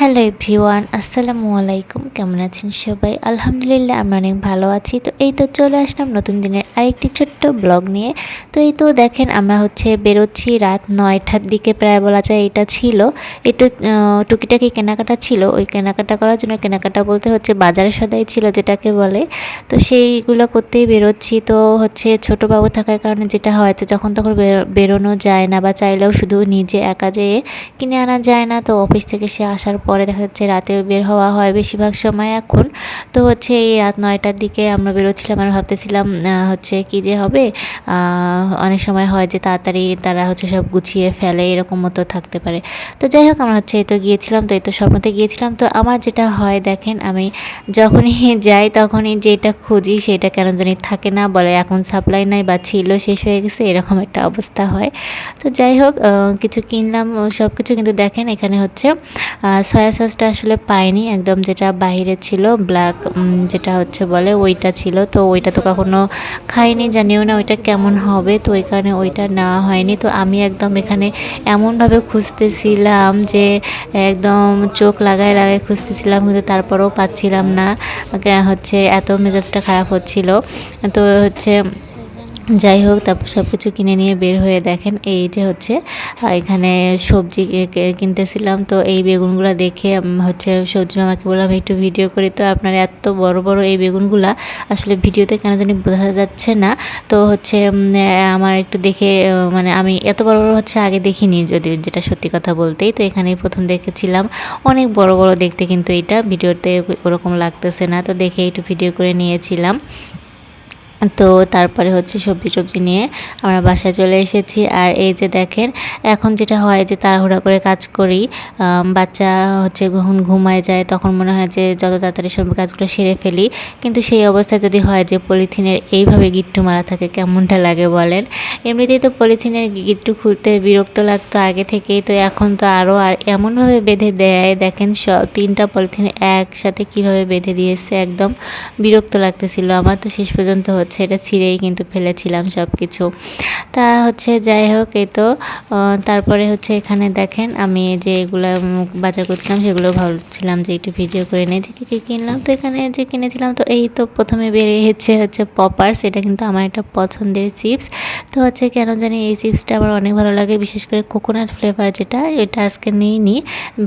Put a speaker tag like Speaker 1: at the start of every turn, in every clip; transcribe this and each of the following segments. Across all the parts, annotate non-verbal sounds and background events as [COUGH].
Speaker 1: Hello everyone, আসসালামু আলাইকুম। কেমন আছেন সবাই? আলহামদুলিল্লাহ আমরা অনেক ভালো আছি। তো এই তো চলে আসলাম নতুন দিনের আরেকটি ছোট্ট ব্লগ নিয়ে। তো এই তো দেখেন আমরা হচ্ছে বেরোচ্ছি রাত নয়টার দিকে প্রায় বলা যায় এটা ছিল। একটু টুকিটাকি কেনাকাটা ছিল। ওই কেনাকাটা করার জন্য কেনাকাটা বলতে হচ্ছে বাজারে সদাই ছিল যেটাকে বলে। তো সেইগুলো করতেই বেরোচ্ছি। তো হচ্ছে ছোটো বাবু থাকার কারণে যেটা হয়েছে, যখন তখন বেরোনো যায় না বা চাইলেও শুধু নিজে একা যেয়ে কিনে আনা যায় না। তো অফিস থেকে সে আসার পরে দেখা যাচ্ছে রাতে বের হওয়া হয় বেশিরভাগ সময় এখন। তো হচ্ছে এই রাত নয়টার দিকে আমরা বেরোচ্ছিলাম আর ভাবতেছিলাম হচ্ছে কি যে হবে অনেক সময় হয় যে তাড়াতাড়ি তারা হচ্ছে সব গুছিয়ে ফেলে, এরকম মতো থাকতে পারে। তো যাই হোক, আমরা হচ্ছে এই তো গিয়েছিলাম, তো এই তো স্বপ্নতে গিয়েছিলাম। তো আমার যেটা হয় দেখেন, আমি যখনই [LAUGHS] যাই তখনই যেটা খুঁজি সেটা কেন জানি থাকে না, বলে এখন সাপ্লাই নাই বা ছিল, শেষ হয়ে গেছে, এরকম একটা অবস্থা হয়। তো যাই হোক কিছু কিনলাম সব কিছু কিন্তু দেখেন, এখানে হচ্ছে সয়া সসটা আসলে পাইনি। একদম যেটা বাইরে ছিল ব্ল্যাক যেটা হচ্ছে বলে ওইটা ছিল। তো ওইটা তো কখনো খাইনি, জানিও না ওইটা কেমন হবে। তো ওই কারণে ওইটা নেওয়া হয়নি। তো আমি একদম এখানে এমনভাবে খুঁজতেছিলাম যে একদম চোখ লাগায় লাগায় খুঁজতেছিলাম, কিন্তু তারপরেও পাচ্ছিলাম না। হচ্ছে এত মেজাজটা খারাপ হচ্ছিল। তো হচ্ছে যাই হোক, তারপর সব কিছু কিনে নিয়ে বের হয়ে দেখেন এই যে হচ্ছে এখানে সবজি কিনতেছিলাম। তো এই বেগুনগুলো দেখে হচ্ছে সবজি মামাকে বললাম একটু ভিডিও করি। তো আপনার এত বড় বড় এই বেগুনগুলা আসলে ভিডিওতে কেন জানি বোঝা যাচ্ছে না। তো হচ্ছে আমার একটু দেখে মানে আমি এত বড় বড় হচ্ছে আগে দেখিনি যদি যেটা সত্যি কথা বলতেই। তো এখানেই প্রথম দেখেছিলাম। অনেক বড় বড় দেখতে কিন্তু এটা। ভিডিওতে ওরকম লাগতেছে না। তো দেখে একটু ভিডিও করে নিয়েছিলাম। তো তারপরে হচ্ছে সবজি টবজি নিয়ে আমরা বাসায় চলে এসেছি। আর এই যে দেখেন, এখন যেটা হয় যে তাড়াহুড়া করে কাজ করি বাচ্চা হচ্ছে যখন ঘুমায় যায় তখন মনে হয় যে যত তাড়াতাড়ি সব কাজগুলো সেরে ফেলি। কিন্তু সেই অবস্থায় যদি হয় যে পলিথিনের এইভাবে গিট্টু মারা থাকে, কেমনটা লাগে বলেন? এমনিতেই তো পলিথিনের গিট্টু খুলতে বিরক্ত লাগতো আগে থেকেই, তো এখন তো আরও আর এমনভাবে বেঁধে দেয়। দেখেন সব তিনটা পলিথিন একসাথে কীভাবে বেঁধে দিয়েছে, একদম বিরক্ত লাগতেছিল আমার। তো শেষ পর্যন্ত হচ্ছে এটা ছিঁড়েই কিন্তু ফেলেছিলাম সব কিছু তা হচ্ছে যাই হোক, এই তো তারপরে হচ্ছে এখানে দেখেন আমি যে এগুলো বাজার করছিলাম সেগুলো ভাবছিলাম যে একটু ভিডিও করে নিই যে কী কী কিনলাম। তো এখানে যে কিনেছিলাম, তো এই তো প্রথমে বেরিয়েছে হচ্ছে পপার্স এটা কিন্তু আমার একটা পছন্দের চিপস। তো হচ্ছে কেন জানি এই চিপসটা আমার অনেক ভালো লাগে, বিশেষ করে কোকোনাট ফ্লেভার যেটা, এটা আজকে নিইনি।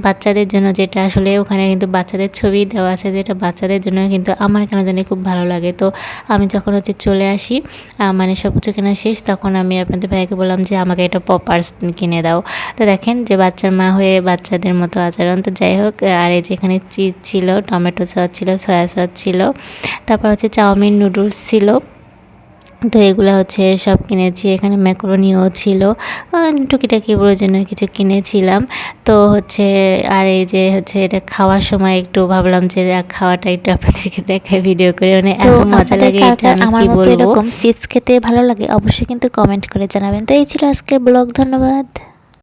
Speaker 1: বাচ্চাদের জন্য যেটা আসলে ওখানে কিন্তু বাচ্চাদের ছবি দেওয়া আছে, যেটা বাচ্চাদের জন্য কিন্তু আমার কেন জানি খুব ভালো লাগে। তো আমি যখন হচ্ছে চলে আসি। মানে সব কিছু কেনা শেষ, তখন আমি আপনাদের ভাইকে বললাম যে, আমাকে একটা পপার্স কিনে দাও। তো দেখেন যে, বাচ্চার মা হয়ে বাচ্চাদের মতো আচরণ। তো যাই হোক, আর এই যেখানে চিজ ছিল, টমেটো সস ছিল, সয়া সস ছিল। তারপর হচ্ছে চাউমিন নুডলস ছিল। তো এগুলো হচ্ছে সব কিনেছি। এখানে ম্যাকরোনিও ছিল। টুকিটাকি প্রয়োজনীয় কিছু কিনেছিলাম। তো হচ্ছে আর এই যে হচ্ছে এটা খাওয়ার সময় একটু ভাবলাম যে খাওয়াটা একটু আপনাদেরকে দেখে ভিডিও করে। মানে এত মজা লাগে এটা
Speaker 2: আমার মতো এরকম চিপস খেতে ভালো লাগে অবশ্যই কিন্তু কমেন্ট করে জানাবেন। তো এই ছিল আজকের ব্লগ ধন্যবাদ।